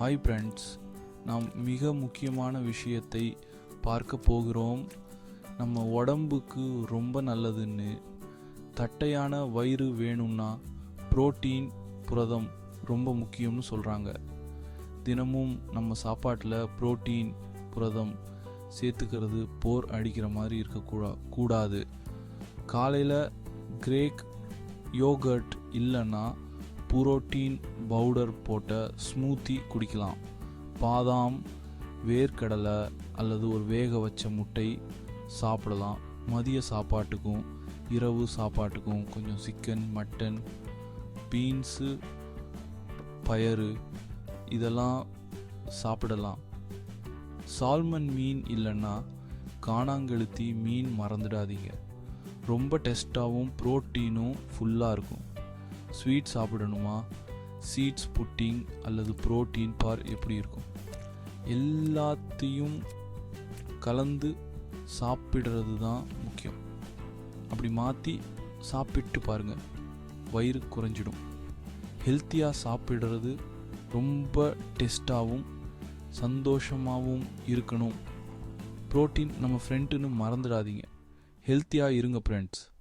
Hi friends நாம் மிக முக்கியமான விஷயத்தை பார்க்க போகிறோம். நம்ம உடம்புக்கு ரொம்ப நல்லதுன்னு. தட்டையான வயிறு வேணும்னா புரோட்டீன் புரதம் ரொம்ப முக்கியம்னு சொல்கிறாங்க தினமும் நம்ம சாப்பாட்டில் புரோட்டீன் புரதம் சேர்த்துக்கிறது போர் அடிக்கிற மாதிரி இருக்கக்கூடா கூடாது. காலையில் கிரேக் யோகர்ட் இல்லைன்னா புரோட்டீன் பவுடர் போட்ட ஸ்மூத்தி குடிக்கலாம். பாதாம் வேர்க்கடலை அல்லது ஒரு வேக வச்ச முட்டை சாப்பிடலாம். மதிய சாப்பாட்டுக்கும் இரவு சாப்பாட்டுக்கும் கொஞ்சம் சிக்கன் மட்டன் பீன்ஸு பயறு இதெல்லாம் சாப்பிடலாம். சால்மன் மீன் இல்லைன்னா காணாங்கெழுத்தி மீன் மறந்துடாதீங்க. ரொம்ப டெஸ்ட்டாகவும் ப்ரோட்டீனும் ஃபுல்லாக இருக்கும். ஸ்வீட் சாப்பிடணுமா? சீட்ஸ் புட்டிங் அல்லது புரோட்டீன் பார் எப்படி இருக்கும்? எல்லாத்தையும் கலந்து சாப்பிடுறது தான் முக்கியம். அப்படி மாற்றி சாப்பிட்டு பாருங்கள் வயிறு குறைஞ்சிடும். ஹெல்த்தியாக சாப்பிடுறது ரொம்ப டெஸ்ட்டாகவும் சந்தோஷமாகவும் இருக்கணும். புரோட்டீன் நம்ம ஃப்ரெண்டுன்னு மறந்துடாதீங்க. ஹெல்த்தியாக இருங்க ஃப்ரெண்ட்ஸ்